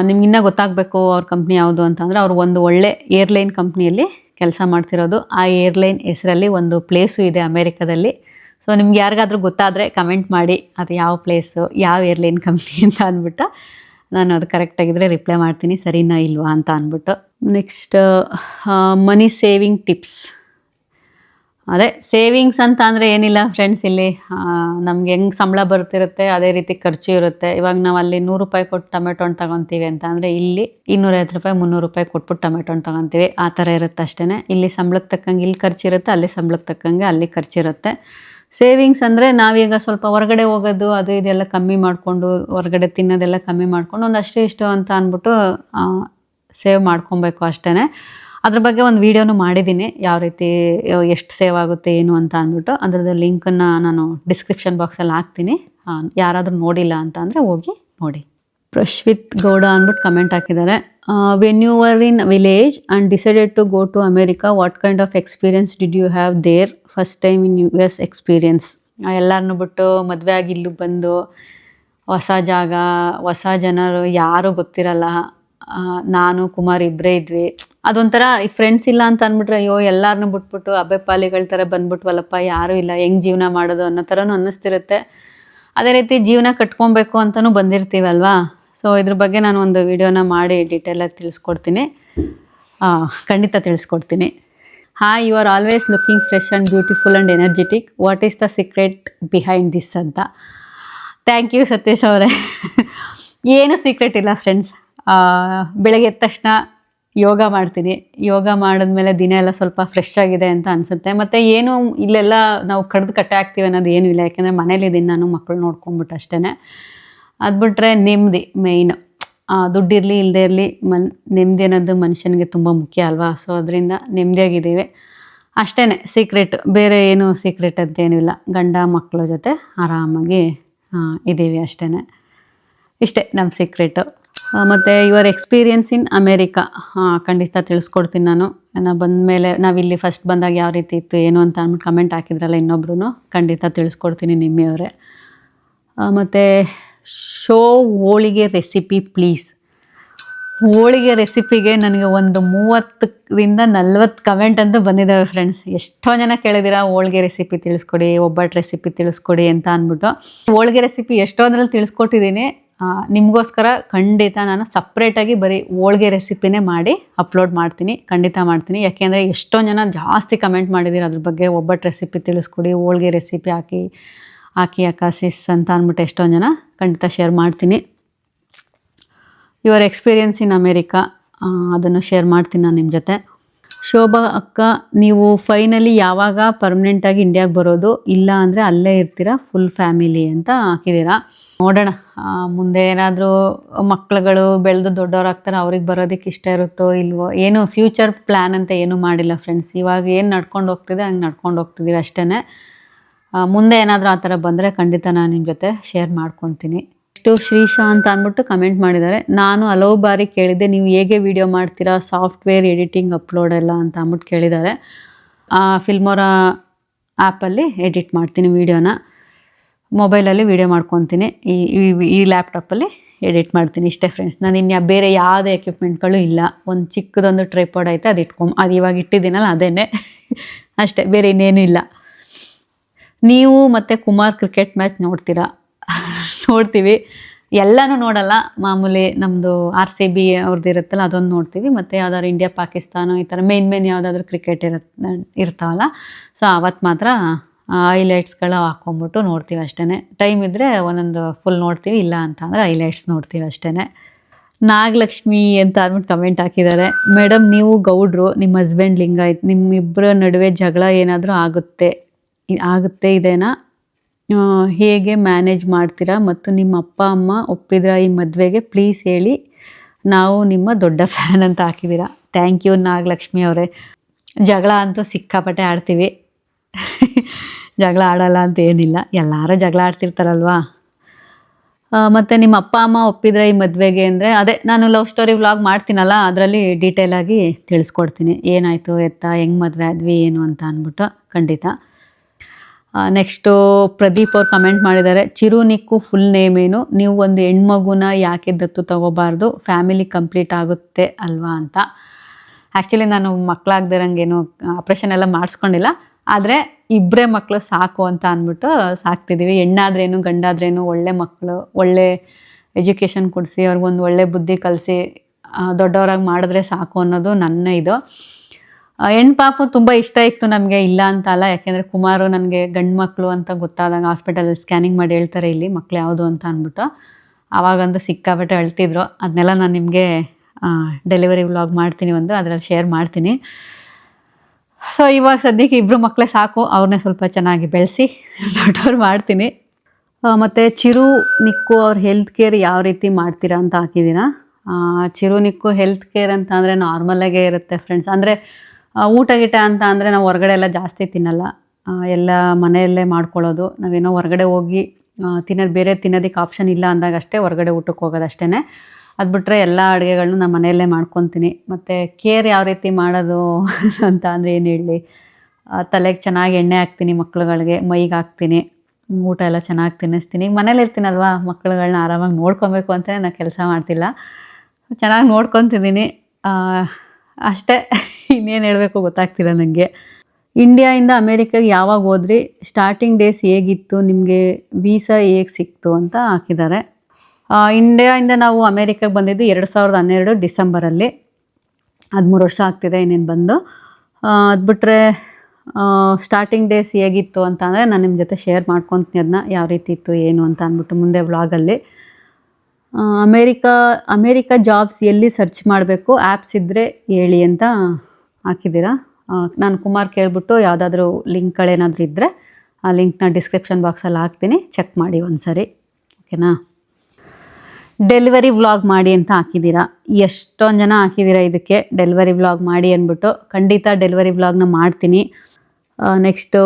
ನಿಮ್ಗೆ ಇನ್ನೂ ಗೊತ್ತಾಗಬೇಕು ಅವ್ರ ಕಂಪ್ನಿ ಯಾವುದು ಅಂತಂದರೆ ಅವ್ರು ಒಂದು ಒಳ್ಳೆ ಏರ್ಲೈನ್ ಕಂಪ್ನಿಯಲ್ಲಿ ಕೆಲಸ ಮಾಡ್ತಿರೋದು. ಆ ಏರ್ಲೈನ್ ಹೆಸರಲ್ಲಿ ಒಂದು ಪ್ಲೇಸು ಇದೆ ಅಮೇರಿಕಾದಲ್ಲಿ. ಸೊ ನಿಮ್ಗೆ ಯಾರಿಗಾದ್ರೂ ಗೊತ್ತಾದರೆ ಕಮೆಂಟ್ ಮಾಡಿ ಅದು ಯಾವ ಪ್ಲೇಸು ಯಾವ ಏರ್ಲೈನ್ ಕಂಪ್ನಿ ಅಂತ ಅಂದ್ಬಿಟ್ಟು ನಾನು ಅದು ಕರೆಕ್ಟಾಗಿದ್ದರೆ ರಿಪ್ಲೈ ಮಾಡ್ತೀನಿ, ಸರಿನಾ ಇಲ್ವಾ ಅಂತ ಅಂದ್ಬಿಟ್ಟು. ನೆಕ್ಸ್ಟ್ ಮನಿ ಸೇವಿಂಗ್ ಟಿಪ್ಸ್ ಅದೇ ಸೇವಿಂಗ್ಸ್ ಅಂತ ಅಂದರೆ ಏನಿಲ್ಲ ಫ್ರೆಂಡ್ಸ್ ಇಲ್ಲಿ ನಮ್ಗೆ ಹೆಂಗೆ ಸಂಬಳ ಬರ್ತಿರುತ್ತೆ, ಅದೇ ರೀತಿ ಖರ್ಚು ಇರುತ್ತೆ. ಇವಾಗ ನಾವು ಅಲ್ಲಿ ನೂರು ರೂಪಾಯಿ ಕೊಟ್ಟು ಟೊಮೆಟೊ ಹಣ್ಣು ತಗೊತೀವಿ ಅಂತ ಅಂದರೆ ಇಲ್ಲಿ ಇನ್ನೂರೈವತ್ತು ರೂಪಾಯಿ, ಮುನ್ನೂರು ರೂಪಾಯಿ ಕೊಟ್ಬಿಟ್ಟು ಟೊಮೆಟೊ ಹಣ್ಣು ತಗೊತೀವಿ. ಆ ಥರ ಇರುತ್ತೆ ಅಷ್ಟೇ ಇಲ್ಲಿ ಸಂಬಳಕ್ಕೆ ತಕ್ಕಂಗೆ ಇಲ್ಲಿ ಖರ್ಚಿರುತ್ತೆ ಅಲ್ಲಿ ಸಂಬಳಕ್ಕೆ ತಕ್ಕಂಗೆ ಅಲ್ಲಿ ಖರ್ಚಿರುತ್ತೆ ಸೇವಿಂಗ್ಸ್ ಅಂದರೆ ನಾವೀಗ ಸ್ವಲ್ಪ ಹೊರಗಡೆ ಹೋಗೋದು, ಅದು ಇದೆಲ್ಲ ಕಮ್ಮಿ ಮಾಡಿಕೊಂಡು, ಹೊರಗಡೆ ತಿನ್ನೋದೆಲ್ಲ ಕಮ್ಮಿ ಮಾಡ್ಕೊಂಡು ಒಂದಷ್ಟು ಇಷ್ಟು ಅಂತ ಅಂದ್ಬಿಟ್ಟು ಸೇವ್ ಮಾಡ್ಕೊಬೇಕು ಅಷ್ಟೇ ಅದ್ರ ಬಗ್ಗೆ ಒಂದು ವಿಡಿಯೋನು ಮಾಡಿದ್ದೀನಿ ಯಾವ ರೀತಿ ಎಷ್ಟು ಸೇವ್ ಆಗುತ್ತೆ, ಏನು ಅಂತ ಅಂದ್ಬಿಟ್ಟು. ಅದ್ರದ್ದು ಲಿಂಕನ್ನು ನಾನು ಡಿಸ್ಕ್ರಿಪ್ಷನ್ ಬಾಕ್ಸಲ್ಲಿ ಹಾಕ್ತೀನಿ. ಯಾರಾದರೂ ನೋಡಿಲ್ಲ ಅಂತ ಅಂದರೆ ಹೋಗಿ ನೋಡಿ. ಪ್ರಶ್ವಿತ್ ಗೌಡ ಅಂದ್ಬಿಟ್ಟು ಕಮೆಂಟ್ ಹಾಕಿದ್ದಾರೆ. When you were in village and decided to go to America what kind of experience did you have there first time in U S experience ಎಲ್ಲರನ್ನೂ ಬಿಟ್ಟು ಮದುವೆ ಆಗಿ ಇಲ್ಲಿಗೆ ಬಂದು, ಹೊಸ ಜಾಗ, ಹೊಸ ಜನರು, ಯಾರೂ ಗೊತ್ತಿರಲ್ಲ. ನಾನು, ಕುಮಾರ್ ಇಬ್ಬರೇ ಇದ್ವಿ. ಅದೊಂಥರ, ಈಗ ಫ್ರೆಂಡ್ಸ್ ಇಲ್ಲ ಅಂತ ಅಂದ್ಬಿಟ್ರೆ, ಅಯ್ಯೋ ಎಲ್ಲಾರನ್ನೂ ಬಿಟ್ಬಿಟ್ಟು ಅಬ್ಬೆಪಾಲಿಗಳ ಥರ ಬಂದ್ಬಿಟ್ವಲ್ಲಪ್ಪ, ಯಾರೂ ಇಲ್ಲ, ಹೆಂಗೆ ಜೀವನ ಮಾಡೋದು ಅನ್ನೋ ಥರನೂ ಅನ್ನಿಸ್ತಿರುತ್ತೆ. ಅದೇ ರೀತಿ ಜೀವನ ಕಟ್ಕೊಬೇಕು ಅಂತಲೂ ಬಂದಿರ್ತೀವಲ್ವಾ? ಸೊ ಇದ್ರ ಬಗ್ಗೆ ನಾನು ಒಂದು ವಿಡಿಯೋನ ಮಾಡಿ ಡೀಟೇಲಾಗಿ ತಿಳಿಸ್ಕೊಡ್ತೀನಿ. ಖಂಡಿತ ತಿಳಿಸ್ಕೊಡ್ತೀನಿ. Hi you are always looking fresh and beautiful and energetic what is the secret behind this ಅಂತ. ಥ್ಯಾಂಕ್ ಯು ಸತೀಶ್ ಅವರೇ. ಏನು ಸೀಕ್ರೆಟ್ ಇಲ್ಲ ಫ್ರೆಂಡ್ಸ್ ಬೆಳಗ್ಗೆ ಎದ್ದ ತಕ್ಷಣ ಯೋಗ ಮಾಡ್ತೀನಿ. ಯೋಗ ಮಾಡಿದ್ಮೇಲೆ ದಿನ ಎಲ್ಲ ಸ್ವಲ್ಪ ಫ್ರೆಶ್ ಆಗಿದೆ ಅಂತ ಅನಿಸುತ್ತೆ. ಮತ್ತು ಏನು ಇಲ್ಲೆಲ್ಲ ನಾವು ಕಡ್ದು ಕಟ್ಟೆ ಹಾಕ್ತೀವಿ ಅನ್ನೋದು ಏನೂ ಇಲ್ಲ. ಯಾಕೆಂದರೆ ಮನೇಲಿದ್ದೀನಿ ನಾನು ಮಕ್ಕಳು ನೋಡ್ಕೊಂಬಿಟ್ಟು ಅಷ್ಟೇ ಅದು ಬಿಟ್ಟರೆ ನೆಮ್ಮದಿ ಮೇಯ್ನ್ ದುಡ್ಡಿರಲಿ ಇಲ್ಲದೆ ಇರಲಿ ಮನ್ ನೆಮ್ಮದಿ ಅನ್ನೋದು ಮನುಷ್ಯನಿಗೆ ತುಂಬ ಮುಖ್ಯ ಅಲ್ವಾ? ಸೊ ಅದರಿಂದ ನೆಮ್ಮದಿಯಾಗಿದ್ದೀವಿ ಅಷ್ಟೇ ಸೀಕ್ರೆಟ್ ಬೇರೆ ಏನು ಸೀಕ್ರೆಟ್ ಅಂತ ಇಲ್ಲ. ಗಂಡ ಮಕ್ಕಳ ಜೊತೆ ಆರಾಮಾಗಿ ಇದ್ದೀವಿ ಅಷ್ಟೇ ಇಷ್ಟೇ ನಮ್ಮ ಸೀಕ್ರೆಟು ಮತ್ತು ಯುವರ್ ಎಕ್ಸ್ಪೀರಿಯನ್ಸ್ ಇನ್ ಅಮೇರಿಕಾ ಖಂಡಿತ ತಿಳಿಸ್ಕೊಡ್ತೀನಿ ನಾನು. ನಾ ಬಂದಮೇಲೆ ನಾವಿಲ್ಲಿ ಫಸ್ಟ್ ಬಂದಾಗ ಯಾವ ರೀತಿ ಇತ್ತು ಏನು ಅಂತ ಅಂದ್ಬಿಟ್ಟು ಕಮೆಂಟ್ ಹಾಕಿದ್ರಲ್ಲ ಇನ್ನೊಬ್ರು ಖಂಡಿತ ತಿಳಿಸ್ಕೊಡ್ತೀನಿ ನಿಮ್ಮೆಯವರೇ ಮತ್ತು ಶೋ ಹೋಳಿಗೆ ರೆಸಿಪಿ ಪ್ಲೀಸ್ ಹೋಳಿಗೆ ರೆಸಿಪಿಗೆ ನನಗೆ ಒಂದು ಮೂವತ್ತರಿಂದ ನಲ್ವತ್ತು ಕಮೆಂಟ್ ಅಂತ ಬಂದಿದ್ದಾವೆ ಫ್ರೆಂಡ್ಸ್ ಎಷ್ಟೋ ಜನ ಕೇಳಿದ್ದೀರಾ ಹೋಳಿಗೆ ರೆಸಿಪಿ ತಿಳಿಸ್ಕೊಡಿ ಒಬ್ಬಟ್ಟು ರೆಸಿಪಿ ತಿಳಿಸ್ಕೊಡಿ ಅಂತ ಅಂದ್ಬಿಟ್ಟು. ಹೋಳಿಗೆ ರೆಸಿಪಿ ಎಷ್ಟೊಂದ್ರಲ್ಲಿ ತಿಳಿಸ್ಕೊಟ್ಟಿದ್ದೀನಿ. ಆ, ನಿಮಗೋಸ್ಕರ ಖಂಡಿತ ನಾನು ಸಪ್ರೇಟಾಗಿ ಬರೀ ಹೋಳ್ಗೆ ರೆಸಿಪಿನೇ ಮಾಡಿ ಅಪ್ಲೋಡ್ ಮಾಡ್ತೀನಿ. ಖಂಡಿತ ಮಾಡ್ತೀನಿ. ಯಾಕೆಂದರೆ ಎಷ್ಟೊಂದು ಜನ ಜಾಸ್ತಿ ಕಮೆಂಟ್ ಮಾಡಿದ್ದೀರಿ ಅದ್ರ ಬಗ್ಗೆ. ಒಬ್ಬಟ್ಟು ರೆಸಿಪಿ ತಿಳಿಸ್ಕೊಡಿ, ಹೋಳ್ಗೆ ರೆಸಿಪಿ ಹಾಕಿ ಹಾಕಿ ಅಕ್ಕ ಸಿಸ್ ಅಂತ ಅಂದ್ಬಿಟ್ಟು ಎಷ್ಟೊಂದು ಜನ ಖಂಡಿತ ಶೇರ್ ಮಾಡ್ತೀನಿ. ಯುವರ್ ಎಕ್ಸ್ಪೀರಿಯನ್ಸ್ ಇನ್ ಅಮೇರಿಕಾ ಅದನ್ನು ಶೇರ್ ಮಾಡ್ತೀನಿ ನಾನು ನಿಮ್ಮ ಜೊತೆ. ಶೋಭಾ, ಅಕ್ಕ, ನೀವು ಫೈನಲಿ ಯಾವಾಗ ಪರ್ಮನೆಂಟಾಗಿ ಇಂಡಿಯಾಗೆ ಬರೋದು? ಇಲ್ಲ ಅಂದರೆ ಅಲ್ಲೇ ಇರ್ತೀರಾ? ಫುಲ್ ಫ್ಯಾಮಿಲಿ ಅಂತ ಹಾಕಿದ್ದೀರಾ? ನೋಡೋಣ. ಮುಂದೆ ಏನಾದರೂ ಮಕ್ಳುಗಳು ಬೆಳೆದು ದೊಡ್ಡವರಾಗ್ತಾರೆ ಅವ್ರಿಗೆ ಬರೋದಕ್ಕೆ ಇಷ್ಟ ಇರುತ್ತೋ ಇಲ್ವೋ? ಏನು ಫ್ಯೂಚರ್ ಪ್ಲ್ಯಾನ್ ಅಂತ ಏನೂ ಮಾಡಿಲ್ಲ ಫ್ರೆಂಡ್ಸ್ ಇವಾಗ ಏನು ನಡ್ಕೊಂಡು ಹೋಗ್ತಿದೆ, ಹಂಗೆ ನಡ್ಕೊಂಡು ಹೋಗ್ತಿದ್ದೀವಿ ಅಷ್ಟೇ ಮುಂದೆ ಏನಾದರೂ ಆ ಥರ ಬಂದರೆ ಖಂಡಿತ ನಾನು ನಿಮ್ಮ ಜೊತೆ ಶೇರ್ ಮಾಡ್ಕೊತೀನಿ. ಇಷ್ಟು ಶ್ರೀಶಾ ಅಂತ ಅಂದ್ಬಿಟ್ಟು ಕಮೆಂಟ್ ಮಾಡಿದ್ದಾರೆ. ನಾನು ಹಲವು ಬಾರಿ ಕೇಳಿದ್ದೆ, ನೀವು ಹೇಗೆ ವಿಡಿಯೋ ಮಾಡ್ತೀರಾ ಸಾಫ್ಟ್ವೇರ್ ಎಡಿಟಿಂಗ್ ಅಪ್ಲೋಡ್ ಎಲ್ಲ ಅಂತ ಅಂದ್ಬಿಟ್ಟು ಕೇಳಿದ್ದಾರೆ. ಫಿಲ್ಮೋರಾ ಆ್ಯಪಲ್ಲಿ ಎಡಿಟ್ ಮಾಡ್ತೀನಿ ವೀಡಿಯೋನ ಮೊಬೈಲಲ್ಲಿ ವೀಡಿಯೋ ಮಾಡ್ಕೊತೀನಿ. ಈ, ಈ- ಲ್ಯಾಪ್ಟಾಪಲ್ಲಿ ಎಡಿಟ್ ಮಾಡ್ತೀನಿ ಇಷ್ಟೇ ಫ್ರೆಂಡ್ಸ್ ನಾನು ಇನ್ನು ಬೇರೆ ಯಾವುದೇ ಎಕ್ವಿಪ್ಮೆಂಟ್ಗಳು ಇಲ್ಲ. ಒಂದು ಚಿಕ್ಕದೊಂದು ಟ್ರೈಪಾಡ್ ಐತೆ, ಅದು ಇಟ್ಕೊಂ ಅದು ಇವಾಗ ಇಟ್ಟಿದ್ದೀನಲ್ಲ, ಅದೇನೆ. ಅಷ್ಟೇ, ಬೇರೆ ಇನ್ನೇನೂ ಇಲ್ಲ. ನೀವು ಮತ್ತು ಕುಮಾರ್ ಕ್ರಿಕೆಟ್ ಮ್ಯಾಚ್ ನೋಡ್ತೀರಾ? ನೋಡ್ತೀವಿ. ಎಲ್ಲನೂ ನೋಡಲ್ಲ. ಮಾಮೂಲಿ ನಮ್ಮದು ಆರ್ ಸಿ ಬಿ ಅವ್ರದ್ದು ಇರುತ್ತಲ್ಲ, ಅದೊಂದು ನೋಡ್ತೀವಿ. ಮತ್ತು ಯಾವ್ದಾದ್ರು ಇಂಡಿಯಾ ಪಾಕಿಸ್ತಾನ ಈ ಥರ ಮೇನ್ ಮೇನ್ ಯಾವುದಾದ್ರೂ ಕ್ರಿಕೆಟ್ ಇರುತ್ತೆ ಇರ್ತಾವಲ್ಲ. ಸೊ ಅವತ್ತು ಮಾತ್ರ ಹೈಲೈಟ್ಸ್ಗಳು ಹಾಕ್ಕೊಂಬಿಟ್ಟು ನೋಡ್ತೀವಿ ಅಷ್ಟೇ ಟೈಮ್ ಇದ್ದರೆ ಒಂದೊಂದು ಫುಲ್ ನೋಡ್ತೀವಿ. ಇಲ್ಲ ಅಂತ ಅಂದರೆ ಹೈಲೈಟ್ಸ್ ನೋಡ್ತೀವಿ ಅಷ್ಟೇ ನಾಗಲಕ್ಷ್ಮಿ ಅಂತ ಅಂದ್ಬಿಟ್ಟು ಕಮೆಂಟ್ ಹಾಕಿದ್ದಾರೆ. ಮೇಡಮ್ ನೀವು ಗೌಡ್ರು, ನಿಮ್ಮ ಹಸ್ಬೆಂಡ್ ಲಿಂಗಾಯ್ತು ನಿಮ್ಮಿಬ್ಬರ ನಡುವೆ ಜಗಳ ಏನಾದರೂ ಆಗುತ್ತೆ ಆಗುತ್ತೆ ಇದೇನಾ? ಹೇಗೆ ಮ್ಯಾನೇಜ್ ಮಾಡ್ತೀರಾ ಮತ್ತು ನಿಮ್ಮ ಅಪ್ಪ, ಅಮ್ಮ ಒಪ್ಪಿದ್ರ ಈ ಮದುವೆಗೆ? ಪ್ಲೀಸ್ ಹೇಳಿ. ನಾವು ನಿಮ್ಮ ದೊಡ್ಡ ಫ್ಯಾನ್ ಅಂತ ಹಾಕಿದ್ದೀರಾ. ಥ್ಯಾಂಕ್ ಯು ನಾಗಲಕ್ಷ್ಮಿ ಅವರೇ. ಜಗಳ ಅಂತೂ ಸಿಕ್ಕಾಪಟ್ಟೆ ಆಡ್ತೀವಿ. ಜಗಳ ಆಡಲ್ಲ ಅಂತ ಏನಿಲ್ಲ. ಎಲ್ಲರೂ ಜಗಳ ಆಡ್ತಿರ್ತಾರಲ್ವಾ? ಮತ್ತು ನಿಮ್ಮ ಅಪ್ಪ, ಅಮ್ಮ ಒಪ್ಪಿದ್ರೆ ಈ ಮದುವೆಗೆ ಅಂದರೆ, ಅದೇ ನಾನು ಲವ್ ಸ್ಟೋರಿ ವ್ಲಾಗ್ ಮಾಡ್ತೀನಲ್ಲ, ಅದರಲ್ಲಿ ಡೀಟೇಲಾಗಿ ತಿಳಿಸ್ಕೊಡ್ತೀನಿ. ಏನಾಯಿತು, ಎತ್ತ, ಹೆಂಗೆ ಮದುವೆ ಆದ್ವಿ, ಏನು ಅಂತ ಅಂದ್ಬಿಟ್ಟು ಖಂಡಿತ. ನೆಕ್ಸ್ಟು ಪ್ರದೀಪ್ ಅವ್ರು ಕಮೆಂಟ್ ಮಾಡಿದ್ದಾರೆ, ಚಿರು ನಿಕ್ಕು ಫುಲ್ ನೇಮ್ ಏನು? ನೀವು ಒಂದು ಹೆಣ್ಮಗುನ ಯಾಕೆ ದತ್ತು ತಗೋಬಾರ್ದು? ಫ್ಯಾಮಿಲಿ ಕಂಪ್ಲೀಟ್ ಆಗುತ್ತೆ ಅಲ್ವಾ ಅಂತ. ಆ್ಯಕ್ಚುಲಿ ನಾನು ಮಕ್ಕಳಾಗ್ದಿರಂಗೇನು ಆಪ್ರೇಷನ್ ಎಲ್ಲ ಮಾಡಿಸ್ಕೊಂಡಿಲ್ಲ, ಆದರೆ ಇಬ್ಬರೇ ಮಕ್ಕಳು ಸಾಕು ಅಂತ ಅಂದ್ಬಿಟ್ಟು ಸಾಕ್ತಿದ್ದೀವಿ ಹೆಣ್ಣಾದ್ರೇನು, ಗಂಡಾದ್ರೇನು, ಒಳ್ಳೆ ಮಕ್ಕಳು ಒಳ್ಳೆ ಎಜುಕೇಷನ್ ಕೊಡಿಸಿ, ಅವ್ರಿಗೊಂದು ಒಳ್ಳೆ ಬುದ್ಧಿ ಕಲಿಸಿ ದೊಡ್ಡವರಾಗಿ ಮಾಡಿದ್ರೆ ಸಾಕು ಅನ್ನೋದು ನನ್ನ ಇದು. ಆ, ಹೆಣ್ಣು ಪಾಪು ತುಂಬ ಇಷ್ಟ ಇತ್ತು ನಮಗೆ ಇಲ್ಲ ಅಂತ ಅಲ್ಲ ಯಾಕೆಂದರೆ ಕುಮಾರು ನನಗೆ ಗಂಡು ಮಕ್ಕಳು ಅಂತ ಗೊತ್ತಾದಾಗ ಹಾಸ್ಪಿಟಲಲ್ಲಿ ಸ್ಕ್ಯಾನಿಂಗ್ ಮಾಡಿ ಹೇಳ್ತಾರೆ ಇಲ್ಲಿ ಮಕ್ಳು ಯಾವುದು ಅಂತ ಅಂದ್ಬಿಟ್ಟು. ಆವಾಗಂದು ಸಿಕ್ಕಾಪಟ್ಟೆ ಅಳ್ತಿದ್ರು. ಅದನ್ನೆಲ್ಲ ನಾನು ನಿಮಗೆ ಡೆಲಿವರಿ ವ್ಲಾಗ್ ಮಾಡ್ತೀನಿ ಒಂದು ಅದರಲ್ಲಿ ಶೇರ್ ಮಾಡ್ತೀನಿ. ಸೊ ಇವಾಗ ಸದ್ಯಕ್ಕೆ ಇಬ್ಬರು ಮಕ್ಕಳೇ ಸಾಕು ಅವ್ರನ್ನೇ ಸ್ವಲ್ಪ ಚೆನ್ನಾಗಿ ಬೆಳೆಸಿ ದೊಡ್ಡವ್ರು ಮಾಡ್ತೀನಿ. ಮತ್ತೆ ಮತ್ತು ಚಿರು ನಿಕ್ಕು ಅವ್ರ ಹೆಲ್ತ್ ಕೇರ್ ಯಾವ ರೀತಿ ಮಾಡ್ತೀರಾ ಅಂತ ಹಾಕಿದ್ದೀನ ಚಿರು ನಿಕ್ಕು ಹೆಲ್ತ್ ಕೇರ್ ಅಂತ ಅಂದರೆ ನಾರ್ಮಲಾಗೇ ಇರುತ್ತೆ ಫ್ರೆಂಡ್ಸ್ ಅಂದರೆ ಊಟ ಗೀಟ ಅಂತ ಅಂದರೆ ನಾವು ಹೊರಗಡೆ ಎಲ್ಲ ಜಾಸ್ತಿ ತಿನ್ನಲ್ಲ. ಎಲ್ಲ ಮನೆಯಲ್ಲೇ ಮಾಡ್ಕೊಳ್ಳೋದು. ನಾವೇನೋ ಹೊರಗಡೆ ಹೋಗಿ ತಿನ್ನೋದು ಬೇರೆ ತಿನ್ನೋದಕ್ಕೆ ಆಪ್ಷನ್ ಇಲ್ಲ ಅಂದಾಗ ಅಷ್ಟೇ ಹೊರಗಡೆ ಊಟಕ್ಕೆ ಹೋಗೋದು ಅಷ್ಟೇ ಅದು ಬಿಟ್ಟರೆ ಎಲ್ಲ ಅಡುಗೆಗಳನ್ನೂ ನಾನು ಮನೆಯಲ್ಲೇ ಮಾಡ್ಕೊತೀನಿ. ಮತ್ತು ಕೇರ್ ಯಾವ ರೀತಿ ಮಾಡೋದು ಅಂತ ಅಂದರೆ ಏನು ಹೇಳಲಿ ತಲೆಗೆ ಚೆನ್ನಾಗಿ ಎಣ್ಣೆ ಹಾಕ್ತೀನಿ ಮಕ್ಳುಗಳಿಗೆ, ಮೈಗೆ ಹಾಕ್ತೀನಿ, ಊಟ ಎಲ್ಲ ಚೆನ್ನಾಗಿ ತಿನ್ನಿಸ್ತೀನಿ. ಮನೇಲಿ ಇರ್ತೀನಲ್ವಾ ಮಕ್ಳುಗಳನ್ನ ಆರಾಮಾಗಿ ನೋಡ್ಕೊಬೇಕು ಅಂತಲೇ ನಾನು ಕೆಲಸ ಮಾಡ್ತಿಲ್ಲ. ಚೆನ್ನಾಗಿ ನೋಡ್ಕೊತಿದ್ದೀನಿ. ಅಷ್ಟೇ. ಇನ್ನೇನು ಹೇಳಬೇಕು ಗೊತ್ತಾಗ್ತಿಲ್ಲ ನನಗೆ ಇಂಡಿಯಾಯಿಂದ ಅಮೇರಿಕಾಗೆ ಯಾವಾಗ ಹೋದ್ರಿ? ಸ್ಟಾರ್ಟಿಂಗ್ ಡೇಸ್ ಹೇಗಿತ್ತು? ನಿಮಗೆ ವೀಸಾ ಹೇಗೆ ಸಿಕ್ತು ಅಂತ ಹಾಕಿದ್ದಾರೆ. ಇಂಡಿಯಾಯಿಂದ ನಾವು ಅಮೇರಿಕಾಗೆ ಬಂದಿದ್ದು ಎರಡು ಸಾವಿರದ ಹನ್ನೆರಡು ಡಿಸೆಂಬರಲ್ಲಿ. ಹದಿಮೂರು ವರ್ಷ ಆಗ್ತಿದೆ ಇನ್ನೇನು ಬಂದು. ಅದು ಬಿಟ್ಟರೆ ಸ್ಟಾರ್ಟಿಂಗ್ ಡೇಸ್ ಹೇಗಿತ್ತು ಅಂತ ಅಂದರೆ ನಾನು ನಿಮ್ಮ ಜೊತೆ ಶೇರ್ ಮಾಡ್ಕೊತೀನಿ ಅದನ್ನ ಯಾವ ರೀತಿ ಇತ್ತು, ಏನು ಅಂತ ಅಂದ್ಬಿಟ್ಟು ಮುಂದೆ ವ್ಲಾಗಲ್ಲಿ ಅಮೇರಿಕಾ ಅಮೇರಿಕಾ ಜಾಬ್ಸ್ ಎಲ್ಲಿ ಸರ್ಚ್ ಮಾಡಬೇಕು? ಆ್ಯಪ್ಸ್ ಇದ್ದರೆ ಹೇಳಿ ಅಂತ ಹಾಕಿದ್ದೀರಾ? ನಾನು ಕುಮಾರ್ ಕೇಳಿಬಿಟ್ಟು ಯಾವುದಾದ್ರೂ ಲಿಂಕ್ಗಳೇನಾದರೂ ಇದ್ದರೆ ಆ ಲಿಂಕ್ನ ಡಿಸ್ಕ್ರಿಪ್ಷನ್ ಬಾಕ್ಸಲ್ಲಿ ಹಾಕ್ತೀನಿ. ಚೆಕ್ ಮಾಡಿ ಒಂದು ಸರಿ ಓಕೆನಾ? ಡೆಲಿವರಿ ವ್ಲಾಗ್ ಮಾಡಿ ಅಂತ ಹಾಕಿದ್ದೀರಾ? ಎಷ್ಟೊಂದು ಜನ ಹಾಕಿದ್ದೀರಾ ಇದಕ್ಕೆ? ಡೆಲಿವರಿ ವ್ಲಾಗ್ ಮಾಡಿ ಅಂದ್ಬಿಟ್ಟು ಖಂಡಿತ ಡೆಲಿವರಿ ವ್ಲಾಗ್ನ ಮಾಡ್ತೀನಿ. ನೆಕ್ಸ್ಟು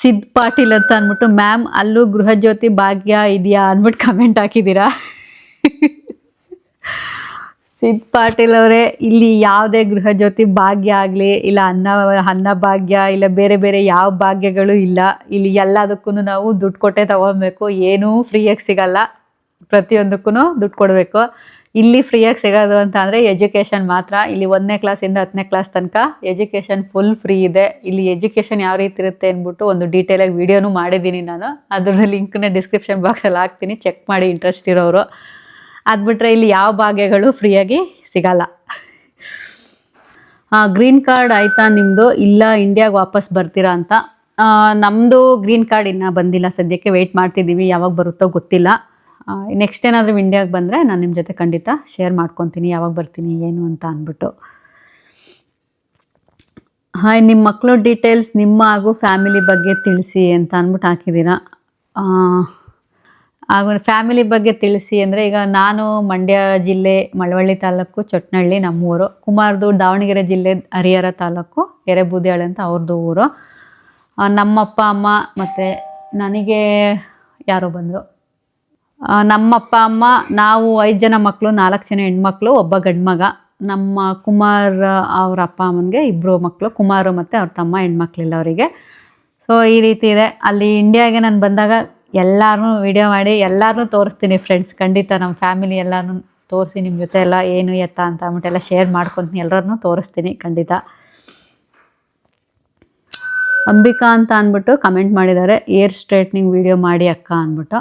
ಸಿದ್ ಪಾಟೀಲ್ ಅಂತ ಅಂದ್ಬಿಟ್ಟು, ಮ್ಯಾಮ್, ಅಲ್ಲೂ ಗೃಹಜ್ಯೋತಿ ಭಾಗ್ಯ ಇದೆಯಾ? ಅಂದ್ಬಿಟ್ಟು ಕಮೆಂಟ್ ಹಾಕಿದ್ದೀರಾ ಸಿದ್ ಪಾಟೀಲ್ ಅವರೇ, ಇಲ್ಲಿ ಯಾವುದೇ ಗೃಹಜ್ಯೋತಿ ಭಾಗ್ಯ ಆಗಲಿ, ಇಲ್ಲ ಅನ್ನ ಅನ್ನ ಭಾಗ್ಯ, ಇಲ್ಲ ಬೇರೆ ಬೇರೆ ಯಾವ ಭಾಗ್ಯಗಳು ಇಲ್ಲ, ಇಲ್ಲಿ ಎಲ್ಲದಕ್ಕೂ ನಾವು ದುಡ್ಡು ಕೊಟ್ಟೆ ತಗೊಬೇಕು ಏನೂ ಫ್ರೀಯಾಗಿ ಸಿಗಲ್ಲ. ಪ್ರತಿಯೊಂದಕ್ಕೂ ದುಡ್ಡು ಕೊಡಬೇಕು. ಇಲ್ಲಿ ಫ್ರೀಯಾಗಿ ಸಿಗೋದು ಅಂತ ಅಂದರೆ ಎಜುಕೇಷನ್ ಮಾತ್ರ. ಇಲ್ಲಿ ಒಂದನೇ ಕ್ಲಾಸಿಂದ ಹತ್ತನೇ ಕ್ಲಾಸ್ ತನಕ ಎಜುಕೇಷನ್ ಫುಲ್ ಫ್ರೀ ಇದೆ. ಇಲ್ಲಿ ಎಜುಕೇಷನ್ ಯಾವ ರೀತಿ ಇರುತ್ತೆ ಅಂದ್ಬಿಟ್ಟು ಒಂದು ಡೀಟೇಲಾಗಿ ವಿಡಿಯೋನು ಮಾಡಿದ್ದೀನಿ ನಾನು. ಅದ್ರದ್ದು ಲಿಂಕ್ನ ಡಿಸ್ಕ್ರಿಪ್ಷನ್ ಬಾಕ್ಸಲ್ಲಿ ಹಾಕ್ತೀನಿ. ಚೆಕ್ ಮಾಡಿ ಇಂಟ್ರೆಸ್ಟ್ ಇರೋರು. ಅದು ಬಿಟ್ಟರೆ ಇಲ್ಲಿ ಯಾವ ಭಾಗ್ಯಗಳು ಫ್ರೀಯಾಗಿ ಸಿಗಲ್ಲ. ಗ್ರೀನ್ ಕಾರ್ಡ್ ಆಯಿತಾ ನಿಮ್ಮದು ಇಲ್ಲ ಇಂಡಿಯಾಗೆ ವಾಪಸ್ ಬರ್ತೀರಾ ಅಂತ. ನಮ್ಮದು ಗ್ರೀನ್ ಕಾರ್ಡ್ ಇನ್ನೂ ಬಂದಿಲ್ಲ. ಸದ್ಯಕ್ಕೆ ವೆಯ್ಟ್ ಮಾಡ್ತಿದ್ದೀವಿ. ಯಾವಾಗ ಬರುತ್ತೋ ಗೊತ್ತಿಲ್ಲ. ನೆಕ್ಸ್ಟ್ ಏನಾದರೂ ಇಂಡಿಯಾಗೆ ಬಂದರೆ ನಾನು ನಿಮ್ಮ ಜೊತೆ ಖಂಡಿತ ಶೇರ್ ಮಾಡ್ಕೊತೀನಿ, ಯಾವಾಗ ಬರ್ತೀನಿ, ಏನು ಅಂತ ಅಂದ್ಬಿಟ್ಟು. ಹಾಯ್ ನಿಮ್ಮ ಮಕ್ಕಳು ಡೀಟೇಲ್ಸ್ ನಿಮ್ಮ ಹಾಗೂ ಫ್ಯಾಮಿಲಿ ಬಗ್ಗೆ ತಿಳಿಸಿ ಅಂತ ಅಂದ್ಬಿಟ್ಟು ಹಾಕಿದ್ದೀರಾ? ಹಾಗೂ ಫ್ಯಾಮಿಲಿ ಬಗ್ಗೆ ತಿಳಿಸಿ ಅಂದರೆ ಈಗ ನಾನು ಮಂಡ್ಯ ಜಿಲ್ಲೆ ಮಳವಳ್ಳಿ ತಾಲೂಕು ಚೊಟ್ನಳ್ಳಿ ನಮ್ಮೂರು, ಕುಮಾರ್ದು ದಾವಣಗೆರೆ ಜಿಲ್ಲೆ ಹರಿಹರ ತಾಲೂಕು ಎರೆಬೂದಿಯಾಳೆ ಅಂತ ಅವ್ರದ್ದು ಊರು. ನಮ್ಮಪ್ಪ, ಅಮ್ಮ ಮತ್ತು ನನಗೆ ಯಾರೋ ಬಂದರು. ನಮ್ಮಪ್ಪ, ಅಮ್ಮ, ನಾವು ಐದು ಜನ ಮಕ್ಕಳು ನಾಲ್ಕು ಜನ ಹೆಣ್ಮಕ್ಳು, ಒಬ್ಬ ಗಂಡ್ಮಗ. ನಮ್ಮ ಕುಮಾರ್ ಅವ್ರ ಅಪ್ಪ ಅಮ್ಮನಿಗೆ ಇಬ್ಬರು ಮಕ್ಕಳು ಕುಮಾರು ಮತ್ತು ಅವ್ರ ತಮ್ಮ ಹೆಣ್ಮಕ್ಳಿಲ್ಲ ಅವರಿಗೆ. ಸೊ ಈ ರೀತಿ ಇದೆ. ಅಲ್ಲಿ ಇಂಡಿಯಾಗೆ ನಾನು ಬಂದಾಗ ಎಲ್ಲರೂ ವಿಡಿಯೋ ಮಾಡಿ ಎಲ್ಲರೂ ತೋರಿಸ್ತೀನಿ ಫ್ರೆಂಡ್ಸ್ ಖಂಡಿತ ನಮ್ಮ ಫ್ಯಾಮಿಲಿ ಎಲ್ಲರೂ ತೋರಿಸಿ ನಿಮ್ಮ ಜೊತೆ ಎಲ್ಲ ಏನು ಎತ್ತ ಅಂತ ಅಂದ್ಬಿಟ್ಟು ಎಲ್ಲ ಶೇರ್ ಮಾಡ್ಕೊತೀನಿ. ಎಲ್ಲರನ್ನೂ ತೋರಿಸ್ತೀನಿ ಖಂಡಿತ. ಅಂಬಿಕಾ ಅಂತ ಅಂದ್ಬಿಟ್ಟು ಕಮೆಂಟ್ ಮಾಡಿದ್ದಾರೆ. ಏರ್ ಸ್ಟ್ರೇಟ್ನಿಂಗ್ ವಿಡಿಯೋ ಮಾಡಿ ಅಕ್ಕ ಅಂದ್ಬಿಟ್ಟು.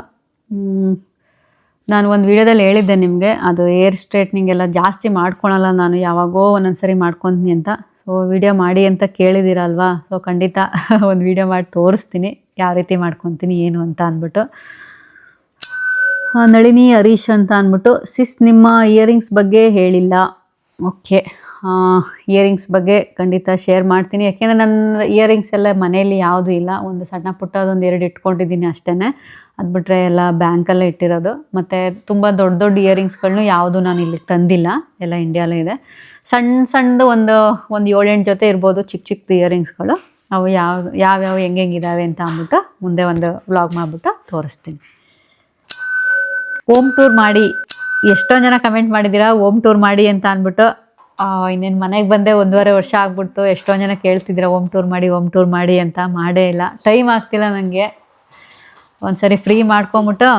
ನಾನು ಒಂದು ವಿಡಿಯೋದಲ್ಲಿ ಹೇಳಿದ್ದೆ ನಿಮಗೆ, ಅದು ಏರ್ ಸ್ಟ್ರೇಟ್ನಿಂಗ್ ಎಲ್ಲ ಜಾಸ್ತಿ ಮಾಡ್ಕೊಳಲ್ಲ ನಾನು, ಯಾವಾಗೋ ಒಂದೊಂದು ಸರಿ ಮಾಡ್ಕೊತೀನಿ ಅಂತ. ಸೊ ವಿಡಿಯೋ ಮಾಡಿ ಅಂತ ಕೇಳಿದ್ದೀರಲ್ವಾ ಸೊ ಖಂಡಿತ ಒಂದು ವಿಡಿಯೋ ಮಾಡಿ ತೋರಿಸ್ತೀನಿ, ಯಾವ ರೀತಿ ಮಾಡ್ಕೊತೀನಿ, ಏನು ಅಂತ ಅಂದ್ಬಿಟ್ಟು. ನಳಿನಿ ಹರೀಶ್ ಅಂತ ಅಂದ್ಬಿಟ್ಟು, ಸಿಸ್, ನಿಮ್ಮ ಇಯರಿಂಗ್ಸ್ ಬಗ್ಗೆ ಹೇಳಿಲ್ಲ. ಓಕೆ ಇಯರಿಂಗ್ಸ್ ಬಗ್ಗೆ ಖಂಡಿತ ಶೇರ್ ಮಾಡ್ತೀನಿ. ಯಾಕೆಂದರೆ ನನ್ನ ಇಯರಿಂಗ್ಸ್ ಎಲ್ಲ ಮನೆಯಲ್ಲಿ ಯಾವುದೂ ಇಲ್ಲ. ಒಂದು ಸಣ್ಣ ಪುಟ್ಟದೊಂದು ಎರಡು ಇಟ್ಕೊಂಡಿದ್ದೀನಿ ಅಷ್ಟೇ ಅದು ಬಿಟ್ಟರೆ ಎಲ್ಲ ಬ್ಯಾಂಕಲ್ಲೇ ಇಟ್ಟಿರೋದು. ಮತ್ತು ತುಂಬ ದೊಡ್ಡ ದೊಡ್ಡ ಇಯರಿಂಗ್ಸ್ಗಳನ್ನೂ ಯಾವುದು ನಾನು ಇಲ್ಲಿಗೆ ತಂದಿಲ್ಲ. ಎಲ್ಲ ಇಂಡಿಯಾಲೇ ಇದೆ. ಸಣ್ಣ ಸಣ್ಣದು ಒಂದು ಒಂದು ಏಳೆಂಟು ಜೊತೆ ಇರ್ಬೋದು ಚಿಕ್ಕ ಚಿಕ್ಕದು ಇಯರಿಂಗ್ಸ್ಗಳು ಅವು ಯಾವ, ಯಾವ್ಯಾವ ಹೆಂಗೆ ಹೆಂಗಿದಾವೆ ಅಂತ ಅಂದ್ಬಿಟ್ಟು ಮುಂದೆ ಒಂದು ವ್ಲಾಗ್ ಮಾಡಿಬಿಟ್ಟು ತೋರಿಸ್ತೀನಿ. ಹೋಮ್ ಟೂರ್ ಮಾಡಿ ಎಷ್ಟೊಂದು ಜನ ಕಮೆಂಟ್ ಮಾಡಿದ್ದೀರಾ ಹೋಮ್ ಟೂರ್ ಮಾಡಿ ಅಂತ ಅಂದ್ಬಿಟ್ಟು ಇನ್ನೇನು ಮನೆಗೆ ಬಂದೆ ಒಂದೂವರೆ ವರ್ಷ ಆಗ್ಬಿಡ್ತು. ಎಷ್ಟೊಂದು ಜನ ಕೇಳ್ತಿದ್ರೆ, ಹೋಮ್ ಟೂರ್ ಮಾಡಿ, ಹೋಮ್ ಟೂರ್ ಮಾಡಿ ಅಂತ ಮಾಡೇ ಇಲ್ಲ. ಟೈಮ್ ಆಗ್ತಿಲ್ಲ ನನಗೆ ಒಂದ್ಸರಿ ಫ್ರೀ ಮಾಡ್ಕೊಂಬಿಟ್ಟು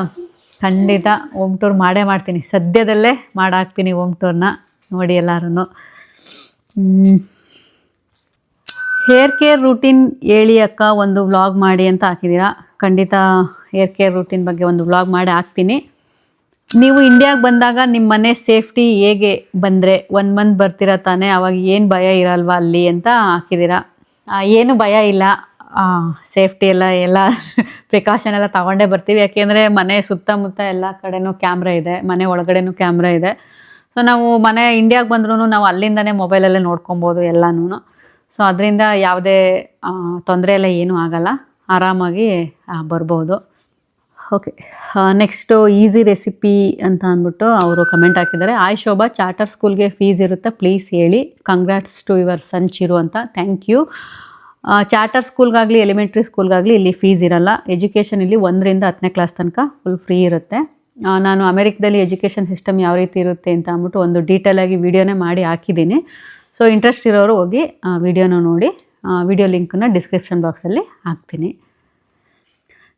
ಖಂಡಿತ ಹೋಮ್ ಟೂರ್ ಮಾಡೇ ಮಾಡ್ತೀನಿ. ಸದ್ಯದಲ್ಲೇ ಮಾಡಾಕ್ತೀನಿ ಹೋಮ್ ಟೂರ್ನ. ನೋಡಿ ಎಲ್ಲರೂ ಹೇರ್ ಕೇರ್ ರೂಟೀನ್ ಹೇಳಿ ಅಕ್ಕ, ಒಂದು ವ್ಲಾಗ್ ಮಾಡಿ ಅಂತ ಹಾಕಿದ್ದೀರಾ ಖಂಡಿತ ಹೇರ್ ಕೇರ್ ರೂಟೀನ್ ಬಗ್ಗೆ ಒಂದು ವ್ಲಾಗ್ ಮಾಡಿ ಹಾಕ್ತೀನಿ. ನೀವು ಇಂಡಿಯಾಗೆ ಬಂದಾಗ ನಿಮ್ಮ ಮನೆ ಸೇಫ್ಟಿ ಹೇಗೆ ಬಂದರೆ? ಒನ್ ಮಂತ್ ಬರ್ತೀರಾ ತಾನೇ? ಅವಾಗ ಏನು ಭಯ ಇರಲ್ವಾ ಅಲ್ಲಿ ಅಂತ ಹಾಕಿದ್ದೀರಾ ಏನು ಭಯ ಇಲ್ಲ. ಸೇಫ್ಟಿ ಎಲ್ಲ ಎಲ್ಲ ಪ್ರಿಕಾಷನ್ ಎಲ್ಲ ತಗೊಂಡೇ ಬರ್ತೀವಿ. ಯಾಕೆಂದರೆ ಮನೆ ಸುತ್ತಮುತ್ತ ಎಲ್ಲ ಕಡೆನೂ ಕ್ಯಾಮ್ರಾ ಇದೆ. ಮನೆ ಒಳಗಡೆನೂ ಕ್ಯಾಮ್ರಾ ಇದೆ. ಸೊ ನಾವು ಮನೆ ಇಂಡಿಯಾಗೆ ಬಂದ್ರೂ ನಾವು ಅಲ್ಲಿಂದನೇ ಮೊಬೈಲಲ್ಲೇ ನೋಡ್ಕೊಬೋದು ಎಲ್ಲನೂ ಸೊ ಅದರಿಂದ ಯಾವುದೇ ತೊಂದರೆ ಎಲ್ಲ ಏನೂ ಆಗಲ್ಲ. ಆರಾಮಾಗಿ ಬರ್ಬೋದು. ಓಕೆ ನೆಕ್ಸ್ಟು ಈಸಿ ರೆಸಿಪಿ ಅಂತ ಅಂದ್ಬಿಟ್ಟು ಅವರು ಕಮೆಂಟ್ ಹಾಕಿದ್ದಾರೆ. ಆಯ್ ಶೋಭಾ. ಚಾರ್ಟರ್ ಸ್ಕೂಲ್ಗೆ ಫೀಸ್ ಇರುತ್ತೆ. ಪ್ಲೀಸ್ ಹೇಳಿ. Congrats to your son Chiru ಅಂತ. ಥ್ಯಾಂಕ್ ಯು ಚಾರ್ಟರ್ ಸ್ಕೂಲ್ಗಾಗಲಿ ಎಲಿಮೆಂಟ್ರಿ ಸ್ಕೂಲ್ಗಾಗಲಿ ಇಲ್ಲಿ ಫೀಸ್ ಇರಲ್ಲ. ಎಜುಕೇಷನ್ ಇಲ್ಲಿ ಒಂದರಿಂದ ಹತ್ತನೇ ಕ್ಲಾಸ್ ತನಕ ಫುಲ್ ಫ್ರೀ ಇರುತ್ತೆ. ನಾನು ಅಮೆರಿಕದಲ್ಲಿ ಎಜುಕೇಷನ್ ಸಿಸ್ಟಮ್ ಯಾವ ರೀತಿ ಇರುತ್ತೆ ಅಂತ ಅಂದ್ಬಿಟ್ಟು ಒಂದು ಡೀಟೇಲಾಗಿ ವಿಡಿಯೋನೇ ಮಾಡಿ ಹಾಕಿದ್ದೀನಿ. ಸೊ ಇಂಟ್ರೆಸ್ಟ್ ಇರೋರು ಹೋಗಿ ವಿಡಿಯೋನ ನೋಡಿ. ವಿಡಿಯೋ ಲಿಂಕನ್ನು ಡಿಸ್ಕ್ರಿಪ್ಷನ್ ಬಾಕ್ಸಲ್ಲಿ ಹಾಕ್ತೀನಿ.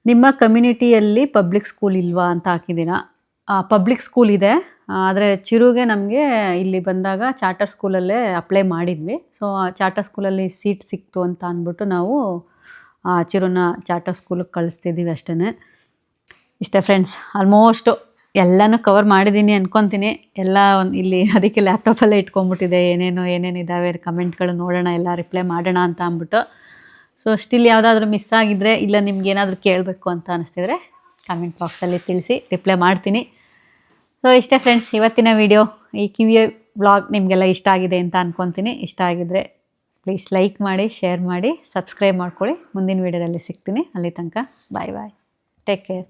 ನಿಮ್ಮ ಕಮ್ಯುನಿಟಿಯಲ್ಲಿ ಪಬ್ಲಿಕ್ ಸ್ಕೂಲ್ ಇಲ್ವಾ ಅಂತ ಹಾಕಿದ್ದೀನಾ ಪಬ್ಲಿಕ್ ಸ್ಕೂಲ್ ಇದೆ. ಆದರೆ ಚಿರುಗೆ ನಮಗೆ ಇಲ್ಲಿ ಬಂದಾಗ ಚಾರ್ಟರ್ ಸ್ಕೂಲಲ್ಲೇ ಅಪ್ಲೈ ಮಾಡಿದ್ವಿ. ಸೊ ಚಾರ್ಟರ್ ಸ್ಕೂಲಲ್ಲಿ ಸೀಟ್ ಸಿಕ್ತು ಅಂತ ಅಂದ್ಬಿಟ್ಟು ನಾವು ಆ, ಚಿರುನ ಚಾರ್ಟರ್ ಸ್ಕೂಲಿಗೆ ಕಳಿಸ್ತಿದ್ದೀವಿ ಅಷ್ಟೇ ಇಷ್ಟೇ ಫ್ರೆಂಡ್ಸ್ ಆಲ್ಮೋಸ್ಟು ಎಲ್ಲನೂ ಕವರ್ ಮಾಡಿದ್ದೀನಿ ಅಂದ್ಕೊತೀನಿ ಎಲ್ಲ ಒಂದು ಇಲ್ಲಿ ಅದಕ್ಕೆ ಲ್ಯಾಪ್ಟಾಪಲ್ಲೇ ಇಟ್ಕೊಂಡ್ಬಿಟ್ಟಿದೆ. ಏನೇನು ಏನೇನಿದ್ದಾವೆ ಕಮೆಂಟ್ಗಳು ನೋಡೋಣ ಎಲ್ಲ ರಿಪ್ಲೈ ಮಾಡೋಣ ಅಂತ ಅಂದ್ಬಿಟ್ಟು. ಸೊ ಸ್ಟಿಲ್ ಯಾವುದಾದ್ರೂ ಮಿಸ್ ಆಗಿದ್ದರೆ ಇಲ್ಲ ನಿಮ್ಗೆ ಏನಾದರೂ ಕೇಳಬೇಕು ಅಂತ ಅನಿಸ್ತಿದ್ರೆ ಕಮೆಂಟ್ ಬಾಕ್ಸಲ್ಲಿ ತಿಳಿಸಿ ರಿಪ್ಲೈ ಮಾಡ್ತೀನಿ. ಸೊ ಇಷ್ಟೇ ಫ್ರೆಂಡ್ಸ್ ಇವತ್ತಿನ ವಿಡಿಯೋ ಈ ಕಿವಿಯ ಬ್ಲಾಗ್ ನಿಮಗೆಲ್ಲ ಇಷ್ಟ ಆಗಿದೆ ಅಂತ ಅಂದ್ಕೊತೀನಿ ಇಷ್ಟ ಆಗಿದ್ದರೆ ಪ್ಲೀಸ್ ಲೈಕ್ ಮಾಡಿ ಶೇರ್ ಮಾಡಿ ಸಬ್ಸ್ಕ್ರೈಬ್ ಮಾಡ್ಕೊಳ್ಳಿ. ಮುಂದಿನ ವೀಡಿಯೋದಲ್ಲಿ ಸಿಗ್ತೀನಿ. ಅಲ್ಲಿ ತನಕ ಬಾಯ್ ಬಾಯ್ ಟೇಕ್ ಕೇರ್